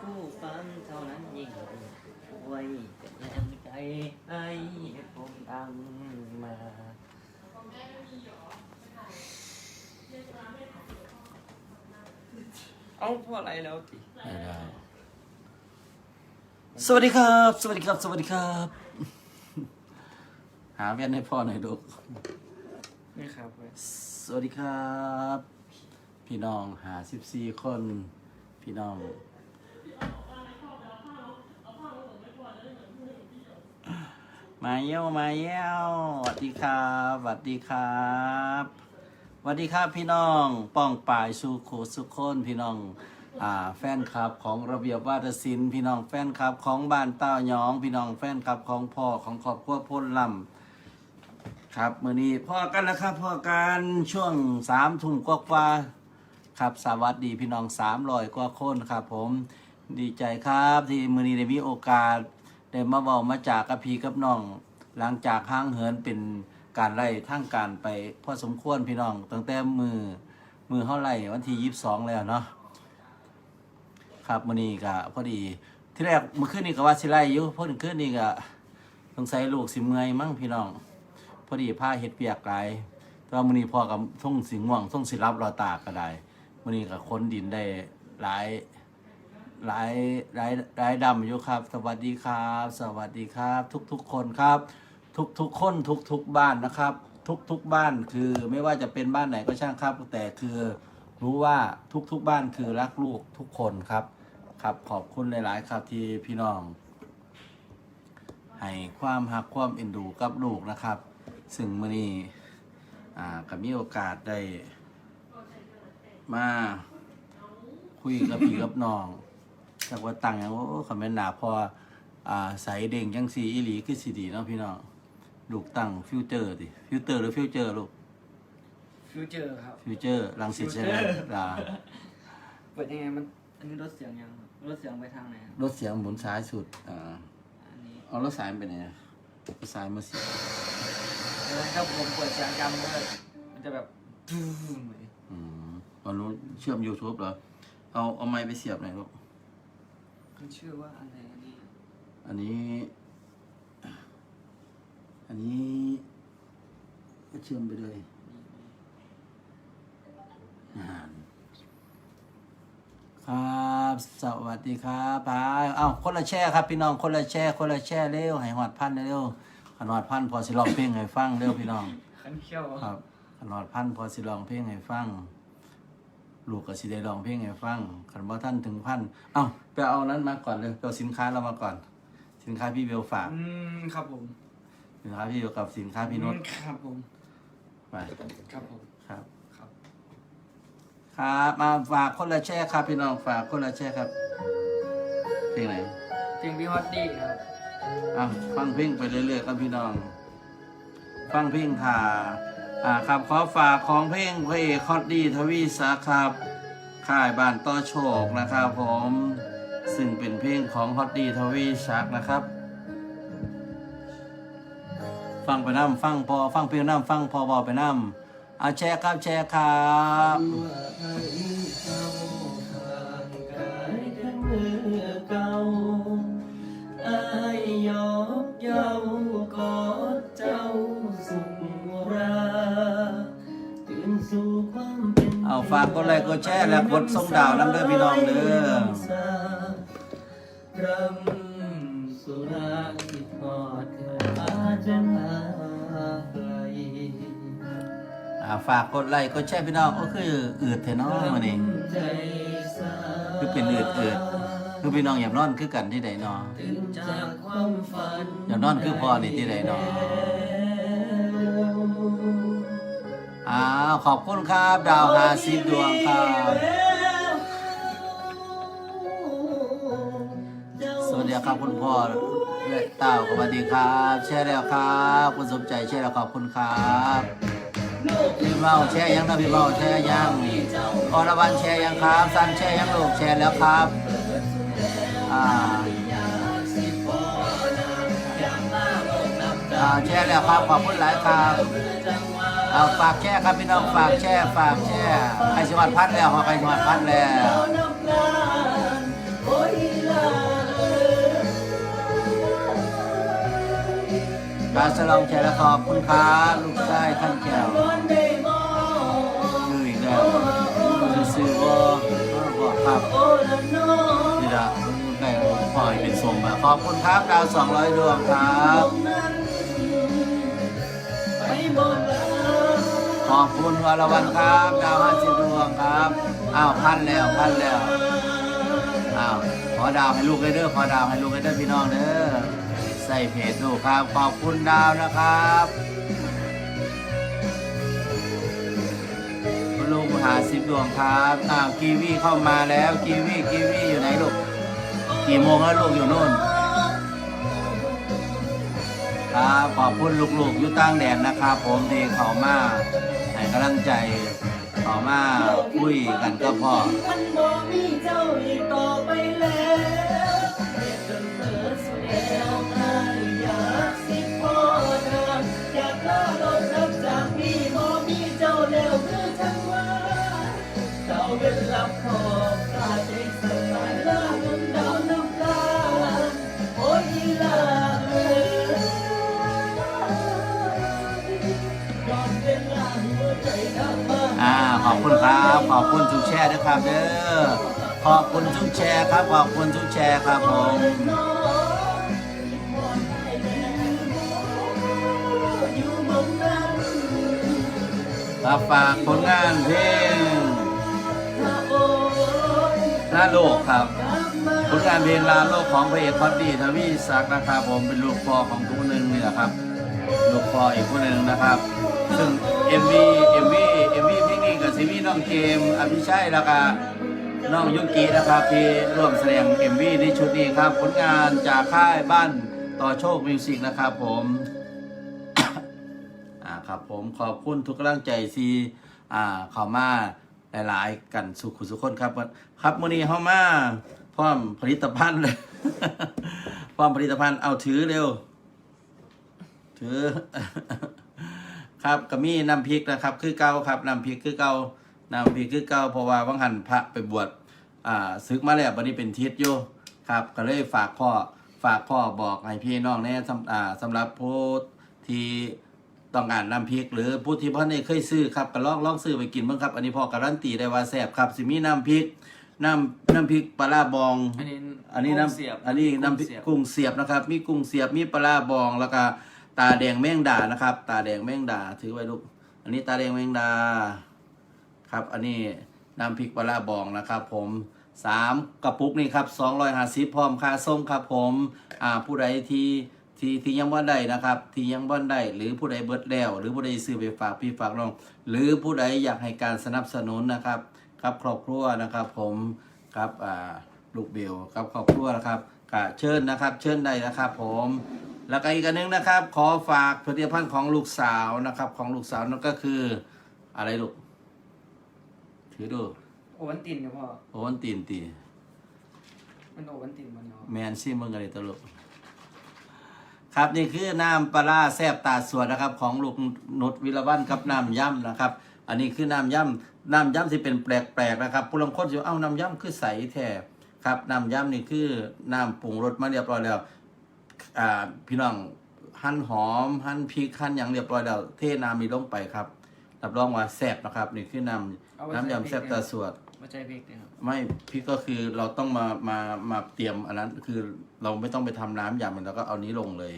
ผู้ฟังเท่านั้นยิ่งไว้เป็นแรงใจให้ผมดังมา เอาเพราะอะไรแล้วติไม่ได้สวัสดีครับ สวัสดีครับ สวัสดีครับ หาแว่นให้พ่อหน่อยลูกนี่ครับเว้ยสวัสดีครับ พี่น้องหาสิบสี่คน พี่น้อง มาเยี่ยวมาเยี่ยวสวัสดีครับสวัสดีครับสวัสดีครับพี่น้องป้องป่ายสุขสุขคนพี่น้องอ่าแฟนคลับของระเบียบวาทศิลป์พี่น้องแฟนคลับของบ้านเต้าหยอง พี่น้องแฟนคลับของพ่อของครอบครัวพลลำครับมื่อนี้พ่อกันแล้วครับพ่อกันช่วงสามทุ่มกว่าครับสวัสดีพี่น้องสามรอยกว่าคนครับผมดีใจครับที่มือนี้ได้มีโอกาส ได้มาเว้ามาจากกับพี่กับน้อง หลังจากห้างเหินเป็นการไล่ทั้งการไปพอสมควรพี่น้องตั้งแต่มือมือเท่าไหร่วันที่ยี่สิบสองแล้วเนาะครับมือนี้ก็พอดีที่แรกเมื่อคืนนี้ก็ว่าสิไล่อยู่พอถึงคืนนี้ก็สงสัยลูกสิเมื่อยมั้งพี่น้อง พอดีผ้าเฮ็ดเปียกหลายแต่ว่ามื้อนี้พ่อกับท่งสิง่วงท่งสิรับรอตากก็ได้มื้อนี้ก็ค้นดินได้หลาย หลายหลายหลายดำอยู่ครับ สวัสดีครับ สวัสดีครับ ทุกๆคนครับ ทุกๆคนทุกๆบ้านนะครับ ทุกๆบ้านคือไม่ว่าจะเป็นบ้านไหนก็ช่างครับ แต่คือรู้ว่าทุกๆบ้านคือรักลูกทุกคนครับ ครับขอบคุณหลาย ๆ ครับที่พี่น้อง ให้ความหักความเอ็นดูกับลูกนะครับ ซึ่งมื่อนี้อ่าก็มีโอกาสได้มาคุยกับพี่กับน้อง จากว่าตังอย่างว่าคอมเมนต์หนาพออ่าใสเด้งจังสีอีหลีคือสีดีเนาะพี่น้องลูกตั้งฟิวเจอร์ดิฟิวเตอร์หรือฟิวเจอร์ลูกฟิวเจอร์ครับ ฟิวเจอร์ลังสิตใช่ไหม Future อ่าเปิดยังไงมันอันนี้รถเสียงยังครับรถเสียงไปทางไหนครับรถเสียงหมุนซ้ายสุดอ่าอันนี้เอารถสายมันเป็นไงรถสายมาเสียบแล้วถ้าผมเปิดเสียงจำก็มันจะแบบตูมเลย อืมตอนรู้เชื่อม YouTube เหรอเอาเอาไม้ไปเสียบหน่อยลูก มันชื่อว่าอะไรอันนี้ อันนี้ อันนี้ก็เชื่อมไปเลยอ่านครับ สวัสดีครับพายเอ้าคนละแช่ครับพี่น้อง คนละแช่คนละแช่เร็วให้หอดพันเร็วขนอดพันพอสิลองเพลงให้ฟังเร็วพี่น้องขันเขี้ยวครับขนอดพันพอสิลองเพลงให้ฟัง ลูกก็สิได้ลองเพลงให้ฟังขันว่าท่านถึงพันเอ้าไปเอานั้นมาก่อนเลยไปเอาสินค้าเรามาก่อน สินค้าพี่เบลฝากอืมครับผมสินค้าพี่เบลกับสินค้าพี่นุชอืมครับผม ไปครับผม ครับ ครับ ครับมาฝากคนละแช่ครับพี่น้องฝากคนละแช่ครับ เพลงไหนเพลงพี่ฮอตดี้ครับ อะฟังเพลงไปเรื่อยๆครับพี่น้อง ฟังเพลงค่ะ อ่าครับขอฝากของเพลงพระเอกคอดดีทวีสาครับค่ายบ้านต่อโชคนะครับผมซึ่งเป็นเพลงของฮอตดีทวีชักนะครับ ฟังไปน้ำฟังพอฟังเพลงน้ำฟังพอบอไปน้ำเอาแชร์ครับแชร์ครับอายยอกเย้ากอ ฝากกดไลค์กดแชร์และกดส่งดาวน้ำเด้อพี่น้องเด้อรำสุราคิดทอดเธออาจจะหาไกลฝากกดไลค์กดแชร์พี่น้องก็คืออืดเทนอมานี่ใจสาคือเป็นอืดอืดคือพี่น้องอย่านอนคือกันที่ใดเนอตื่นากความฝันอยานอนคือพ่อนี่ที่ใดเนอ อ้าวขอบคุณครับ ดาวหาสิบดวงครับ สวัสดีครับคุณพ่อและเต้าสวัสดีครับ แชร์แล้วครับ คุณสมใจแชร์แล้วขอบคุณครับพี่เมาแชร์ยังนะพี่เมาแชร์ยังอรวรรณแชร์ยังครับซันแชร์ยังลูกแชร์แล้วครับอ่าอ่าแชร์แล้วครับ ขอบคุณหลายครับ เอาฝากแช่ครับพี่น้องฝากแช่ฝากแช่ใครจังหวัดพัดแล้วขอใครจังหวัดพัดแล้วกาสลองแชร์ละขอบคุณครัลูกชายท่านแก้วมืออีกแล้วซื้อว่าอกครับนี่ละไก้ปล่อยเป็นทรงมาขอบคุณครับดาวสองร้อยดวงครับ อบคุณวรวันครับดาว50ดวงครับอ้าวพันแล้วพันแล้วอ้าวขอดาวให้ลูกเลยเด้อขอดาวให้ลูกเลยเด้อพี่น้องเด้อใส่เพจดูครับขอบคุณดาวนะครับลุงหาสิบดวงครับอ้าวกีวีเข้ามาแล้วกีวีกีวีอยู่ไหนลูกกี่โมงแล้วลูกอยู่นู่นครับขอบคุณลูกๆอยู่ตั้งแดนนะครับ ผมที่เขามา ให้กำลังใจเขามาคุยกันก็พอมันบ่มีเจ้าอีกต่อไปแล้วเรียกจนเบิดสุดแล้วอายอยากสิพอเดินอยากลาลบรับจากพี่บ่มีเจ้าแล้วคือทั้งว่าเจ้าเป็นรับขอบตาใจสลาย คุณครับขอบคุณทุกแชร์ด้วยครับเด้อขอบคุณทุกแชร์ครับขอบคุณทุกแชร์ครับผมครับฝากผลงานเพลงถ้าโลกครับผลงานเพลงลาโลกของพระเอกพอดีทวีศักดิ์นะครับผมเป็นลูกพ่อของทุกหนึ่งนี่แหละครับ ลูกพ่ออีกคนหนึ่งนะครับ ซึ่ง MV MV MV เพ ลงนี้กับซีมีน้องเกมอภิชัยแล้วก็น้องยุกินะครับที่ร่วมแสดง MV ในชุดนี้ครับ ผลงานจากค่ายบ้านต่อโชคมิวสิกนะครับผมอ่าครับผมขอบคุณทุกกำลังใจที่อ่าเข้ามาหลายๆ กันสุขุสุขคนครับ ครับมื้อนี้เฮามาพร้อมผลิตภัณฑ์เลยพร้อมผลิตภัณฑ์เอาถือเร็ว ถือ ครับก็มีน้ำพริกนะครับ คือเก่าครับน้ำพริกคือเก่าน้ำพริกคือเก่าเพราะว่าวังหันพระไปบวชอ่าศึกมาแล้วบัดนี้เป็นทิศอยู่ครับ ก็เลยฝากพ่อฝากพ่อบอกให้พี่น้องแน่สำอ่าสำหรับผู้ที่ต้องการน้ำพริก หรือผู้ที่พ่อเนี่ยเคยซื้อครับก็ลองลองซื้อไปกินเบ้างครับ อันนี้พ่อการันตีได้ว่าแซ่บครับสิมีน้ำพริกน้ำน้ำพริกปลาร้าบอง อันนี้อันนี้กุ้งเสียบน้ำอันนี้น้ำพริกกุ้งเสียบกุ้งเสียบนะครับ มีกุ้งเสียบมีปลาร้าบองแล้วก็ ตาแดงแมงดานะครับ ตาแดงแมงดาถือไว้ลูก อันนี้ตาแดงแมงดา ครับ อันนี้น้ำพริกปลาร้าบองนะครับ ผมสามกระปุกนี่ครับสองร้อยห้าสิบพร้อมค่าส่งครับ ผม อ่าผู้ใดที่ที่ที่ยังบ่ได้นะครับ ที่ยังบ่ได้หรือผู้ใดเบิดแล้ว หรือผู้ใดซื้อไปฝากพี่ฝากน้อง หรือผู้ใดอยากให้การสนับสนุนนะครับครับครอบครัวนะครับ ผมครับอ่าลูกเบลครับครอบครัวนะครับก็เชิญนะครับ เชิญได้นะครับ ผม แล้วก็อีกอันหนึงนะครับ ขอฝากผลิตภัณฑ์ของลูกสาวนะครับ ของลูกสาวนั่นก็คือ อะไรลูกถือดูโอวันตินเนี่ยพ่อโอวันตีนตีมันโอวันตินมันเนาะแมนซี่มึงอะไรตลกครับนี่คือน้ำปลาร้าแซบตาสวดนะครับ ของลูกนุชวิรวันกับน้ำย่ำนะครับ อันนี้คือน้ำย่ำน้ำย่ำที่เป็นแปลกๆนะครับผู้ลางคนจะเอ้าน้ำย่ำคือใสแท้ครับน้ำย่ำนี่คือน้ำปรุงรสมาเรียบร้อยแล้ว อ่าพี่น้องหั่นหอมหั่นพริกหั่นอย่างเรียบร้อยแล้วเทน้ำมีลงไปครับรับรองว่าแซ่บนะครับ นี่คือน้ำน้ำยำแซ่บตาสวดมาใจพริกเนี่ยครับ ไม่พริกก็คือเราต้องมามามาเตรียมอันนั้นคือเราไม่ต้องไปทำน้ำยำมันแล้วก็เอานี้ลงเลย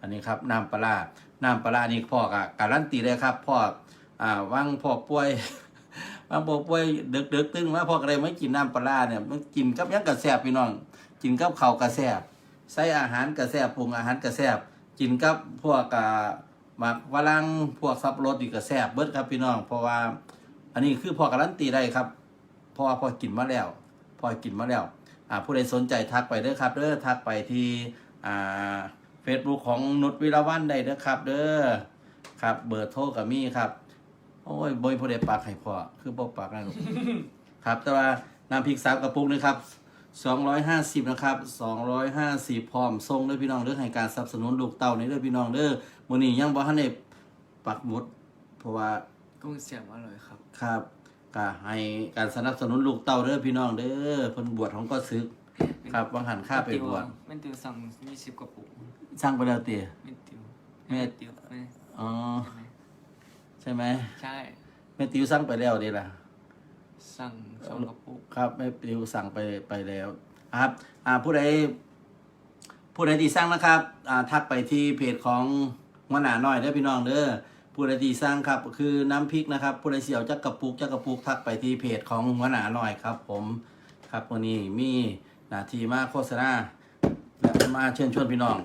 อันนี้ครับน้ำปลาร้าน้ำปลาร้านี่พ่อกะการันตีเลยครับพ่ออ่าว่างพ่อป่วย ว่างพ่อป่วยเดึกเดึกๆตึงมาพ่อก็เลยไม่กินน้ำปลาร้าเนี่ยมันกินกับหยังกระแซบพี่น้อง กินกับข้าวกระแซบ ใส่อาหารกระแซบปรุงอาหารกระแซบกินกับพวกอ่าหมักฝรั่งพวกซับรสอีกกระแซบเบิดครับพี่น้อง เพราะว่า อันนี้คือพอการันตีได้ครับเพราะว่าพอกินมาแล้วพอกินมาแล้วอ่าผู้ใดสนใจทักไปเด้อครับเด้อทักไปที่อ่าเฟซบุ๊กของนุชวิรวันได้เด้อครับ เด้อครับเบอร์โทรกับมี่ครับ โอ้ยบอยผู้ใดปากให้พอคือบ่ปากนั่นครับ แต่ว่าน้ำพริกสามกระปุกนะครับ 250นะครับ250พร้อมส่งเด้อพี่น้องเด้อให้การสนับสนุนลูกเต้านี่เด้อพี่น้องเด้อมื้อนี้ยังบ่ทันได้ปักหมุดเพราะว่ากุ้งเสียบอร่อยครับครับก็ให้การสนับสนุนลูกเต้าเด้อพี่น้องเด้อเพิ่นบวชของก็ซึก ครับวังหันค่าไปบวชแม่นติวสั่งยี่สิบกว่าปุกสร้างไปแล้วเตียแม่นติวอแม่ติวแม่อ๋อใช่ไหมใช่ไหมใช่แม่ติวสั่งไปแล้วดีล่ะ สั่งสองกระปุกครับแม่ติวสั่งไปไปแล้วครับ อ่าผู้ใดผู้ใดที่สั่งนะครับ อ่าทักไปที่เพจของหัวหน้าน้อยเด้อพี่น้องเด้อผู้ใดที่สั่งครับ คือน้ำพริกนะครับ ผู้ใดเสี่ยวจักกระปุกจักกระปุกทักไปที่เพจของหัวหน้าน้อยครับ ผมครับวันนี้มีหนาทีมาโฆษณาและมาเชิญชวนพี่น้อง